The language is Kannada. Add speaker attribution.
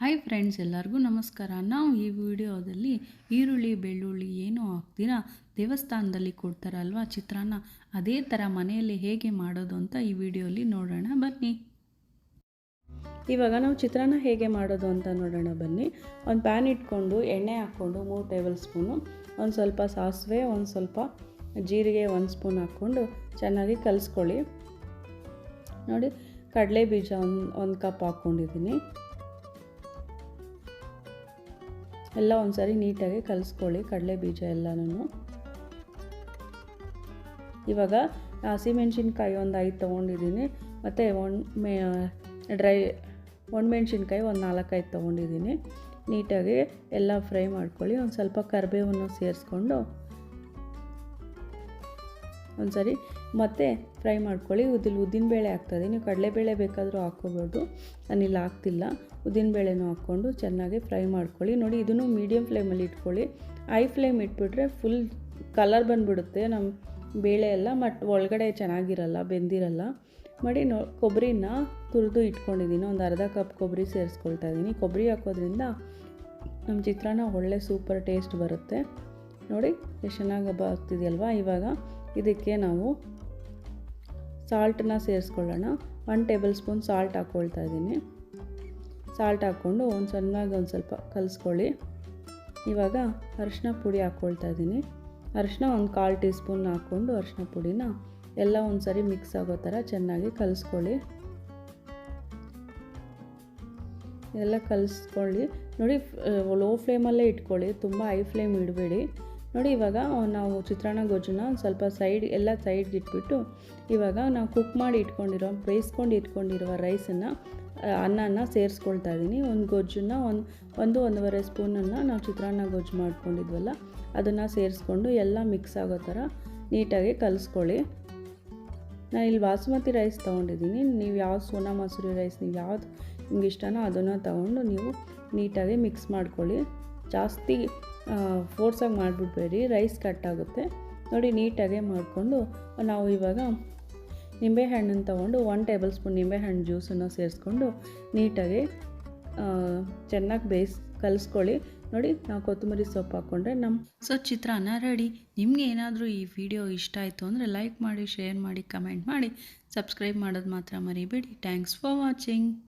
Speaker 1: ಹಾಯ್ ಫ್ರೆಂಡ್ಸ್ ಎಲ್ಲರಿಗೂ ನಮಸ್ಕಾರ. ನಾವು ಈ ವಿಡಿಯೋದಲ್ಲಿ ಈರುಳ್ಳಿ, ಬೆಳ್ಳುಳ್ಳಿ ಏನು ಹಾಕ್ತೀರಾ? ದೇವಸ್ಥಾನದಲ್ಲಿ ಕೊಡ್ತಾರಲ್ವ ಚಿತ್ರಾನ್ನ? ಅದೇ ಥರ ಮನೆಯಲ್ಲಿ ಹೇಗೆ ಮಾಡೋದು ಅಂತ ಈ ವಿಡಿಯೋಲಿ ನೋಡೋಣ. ಬನ್ನಿ. ಇವಾಗ ನಾವು ಚಿತ್ರಾನ್ನ ಹೇಗೆ ಮಾಡೋದು ಅಂತ ನೋಡೋಣ. ಬನ್ನಿ. ಒಂದು ಪ್ಯಾನ್ ಇಟ್ಕೊಂಡು, ಎಣ್ಣೆ ಹಾಕ್ಕೊಂಡು, ಮೂರು ಟೇಬಲ್ ಸ್ಪೂನು ಒಂದು ಸ್ವಲ್ಪ ಸಾಸಿವೆ, ಒಂದು ಸ್ವಲ್ಪ ಜೀರಿಗೆ, ಒಂದು ಸ್ಪೂನ್ ಹಾಕ್ಕೊಂಡು ಚೆನ್ನಾಗಿ ಕಲಿಸ್ಕೊಳ್ಳಿ. ನೋಡಿ, ಕಡಲೆ ಬೀಜ ಒಂದು ಒಂದು ಕಪ್ ಹಾಕ್ಕೊಂಡಿದ್ದೀನಿ. ಎಲ್ಲ ಒಂದ್ಸರಿ ನೀಟಾಗಿ ಕಲಿಸ್ಕೊಳ್ಳಿ, ಕಡಲೆ ಬೀಜ ಎಲ್ಲನೂ ಇವಾಗ ಹಸಿಮೆಣ್ಸಿನ್ಕಾಯಿ ಒಂದು ಐದು ತೊಗೊಂಡಿದ್ದೀನಿ, ಮತ್ತು ಒಣ, ಮೆ, ಡ್ರೈ, ಒಣಮೆಣ್ಸಿನ್ಕಾಯಿ ಒಂದು ನಾಲ್ಕೈದು ತೊಗೊಂಡಿದ್ದೀನಿ. ನೀಟಾಗಿ ಎಲ್ಲ ಫ್ರೈ ಮಾಡ್ಕೊಳ್ಳಿ, ಒಂದು ಸ್ವಲ್ಪ ಕರಿಬೇವನ್ನು ಸೇರಿಸ್ಕೊಂಡು ಒಂದು ಸಾರಿ ಮತ್ತೆ ಫ್ರೈ ಮಾಡ್ಕೊಳ್ಳಿ. ಉದ್ದಿಲ್ ಉದ್ದಿನಬೇಳೆ ಹಾಕ್ತದೆ ನೀವು ಕಡಲೆಬೇಳೆ ಬೇಕಾದರೂ ಹಾಕ್ಕೋಬೋದು. ನಾನಿಲ್ಲಿ ಹಾಕ್ತಿಲ್ಲ. ಉದ್ದಿನಬೇಳೆನೂ ಹಾಕ್ಕೊಂಡು ಚೆನ್ನಾಗಿ ಫ್ರೈ ಮಾಡ್ಕೊಳ್ಳಿ. ನೋಡಿ, ಇದನ್ನು ಮೀಡಿಯಮ್ ಫ್ಲೇಮಲ್ಲಿ ಇಟ್ಕೊಳ್ಳಿ. ಐ ಫ್ಲೇಮ್ ಇಟ್ಬಿಟ್ರೆ ಫುಲ್ ಕಲರ್ ಬಂದುಬಿಡುತ್ತೆ. ನಮ್ಮ ಬೇಳೆ ಎಲ್ಲ ಮಟ್, ಒಳಗಡೆ ಚೆನ್ನಾಗಿರಲ್ಲ, ಬೆಂದಿರಲ್ಲ. ಮಾಡಿ ನೋ, ಕೊಬ್ಬರಿನ ತುರಿದು ಇಟ್ಕೊಂಡಿದ್ದೀನಿ. ಒಂದು ಅರ್ಧ ಕಪ್ ಕೊಬ್ಬರಿ ಸೇರಿಸ್ಕೊಳ್ತಾ ಇದ್ದೀನಿ. ಕೊಬ್ಬರಿ ಹಾಕೋದ್ರಿಂದ ನಮ್ಮ ಚಿತ್ರಾನ್ನ ಒಳ್ಳೆ ಸೂಪರ್ ಟೇಸ್ಟ್ ಬರುತ್ತೆ. ನೋಡಿ, ಎಷ್ಟು ಚೆನ್ನಾಗಿ ಬರ್ತಿದೆಯಲ್ವಾ ಇವಾಗ. ಇದಕ್ಕೆ ನಾವು ಸಾಲ್ಟನ್ನ ಸೇರಿಸ್ಕೊಳ್ಳೋಣ. ಒನ್ ಟೇಬಲ್ ಸ್ಪೂನ್ ಸಾಲ್ಟ್ ಹಾಕ್ಕೊಳ್ತಾ ಇದ್ದೀನಿ. ಸಾಲ್ಟ್ ಹಾಕ್ಕೊಂಡು ಒಂದು ಚೆನ್ನಾಗಿ ಒಂದು ಸ್ವಲ್ಪ ಕಲಿಸ್ಕೊಳ್ಳಿ. ಇವಾಗ ಅರಿಶಿನ ಪುಡಿ ಹಾಕ್ಕೊಳ್ತಾ ಇದ್ದೀನಿ. ಅರಿಶಿನ ಒಂದು ಕಾಲು ಟೀ ಸ್ಪೂನ್ ಹಾಕ್ಕೊಂಡು ಅರಿಶಿನ ಪುಡಿನ ಎಲ್ಲ ಒಂದು ಸರಿ ಮಿಕ್ಸ್ ಆಗೋ ಥರ ಚೆನ್ನಾಗಿ ಕಲಿಸ್ಕೊಳ್ಳಿ. ಎಲ್ಲ ಕಲಿಸ್ಕೊಳ್ಳಿ. ನೋಡಿ, ಲೋ ಫ್ಲೇಮಲ್ಲೇ ಇಟ್ಕೊಳ್ಳಿ. ತುಂಬ ಹೈ ಫ್ಲೇಮ್ ಇಡಬೇಡಿ. ನೋಡಿ, ಇವಾಗ ನಾವು ಚಿತ್ರಾನ್ನ ಗೊಜ್ಜನ್ನ ಒಂದು ಸ್ವಲ್ಪ ಸೈಡ್ ಎಲ್ಲ ಸೈಡ್ಗೆ ಇಟ್ಬಿಟ್ಟು ಇವಾಗ ನಾವು ಕುಕ್ ಮಾಡಿ ಇಟ್ಕೊಂಡಿರೋ, ಬೇಯಿಸ್ಕೊಂಡು ಇಟ್ಕೊಂಡಿರುವ ರೈಸನ್ನು ಅನ್ನನ ಸೇರಿಸ್ಕೊಳ್ತಾ ಇದ್ದೀನಿ ಒಂದು ಗೊಜ್ಜನ್ನ ಒಂದು ಒಂದು ಒಂದೂವರೆ ಸ್ಪೂನನ್ನು ನಾವು ಚಿತ್ರಾನ್ನ ಗೊಜ್ಜು ಮಾಡ್ಕೊಂಡಿದ್ವಲ್ಲ, ಅದನ್ನು ಸೇರಿಸ್ಕೊಂಡು ಎಲ್ಲ ಮಿಕ್ಸ್ ಆಗೋ ಥರ ನೀಟಾಗಿ ಕಲಿಸ್ಕೊಳ್ಳಿ. ನಾನು ಇಲ್ಲಿ ಬಾಸುಮತಿ ರೈಸ್ ತೊಗೊಂಡಿದ್ದೀನಿ. ನೀವು ಯಾವ ಸೋನಾ ಮಸೂರಿ ರೈಸ್ ನೀವು ಯಾವ್ದು ನಿಮ್ಗೆ ಇಷ್ಟನೋ ಅದನ್ನು ತೊಗೊಂಡು ನೀವು ನೀಟಾಗಿ ಮಿಕ್ಸ್ ಮಾಡ್ಕೊಳ್ಳಿ. ಜಾಸ್ತಿ ಫೋರ್ಸಾಗಿ ಮಾಡಿಬಿಡ್ಬೇಡಿ. ರೈಸ್ ಕಟ್ ಆಗುತ್ತೆ. ನೋಡಿ, ನೀಟಾಗೆ ಮಾಡಿಕೊಂಡು ನಾವು ಇವಾಗ ನಿಂಬೆಹಣ್ಣನ್ನು ತೊಗೊಂಡು ಒನ್ ಟೇಬಲ್ ಸ್ಪೂನ್ ನಿಂಬೆಹಣ್ಣು ಜ್ಯೂಸನ್ನು ಸೇರಿಸ್ಕೊಂಡು ನೀಟಾಗಿ ಚೆನ್ನಾಗಿ ಬೇಯಿಸ್, ಕಲಿಸ್ಕೊಳ್ಳಿ. ನೋಡಿ, ನಾವು ಕೊತ್ತಂಬರಿ ಸೊಪ್ಪು ಹಾಕ್ಕೊಂಡ್ರೆ ನಮ್ಮ ಸೊ, ಚಿತ್ರಾನ್ನ ರೆಡಿ ನಿಮಗೆ ಏನಾದರೂ ಈ ವಿಡಿಯೋ ಇಷ್ಟ ಆಯಿತು ಅಂದರೆ ಲೈಕ್ ಮಾಡಿ ಶೇರ್ ಮಾಡಿ ಕಮೆಂಟ್ ಮಾಡಿ ಸಬ್ಸ್ಕ್ರೈಬ್ ಮಾಡೋದು ಮಾತ್ರ ಮರಿಬೇಡಿ. Thanks for watching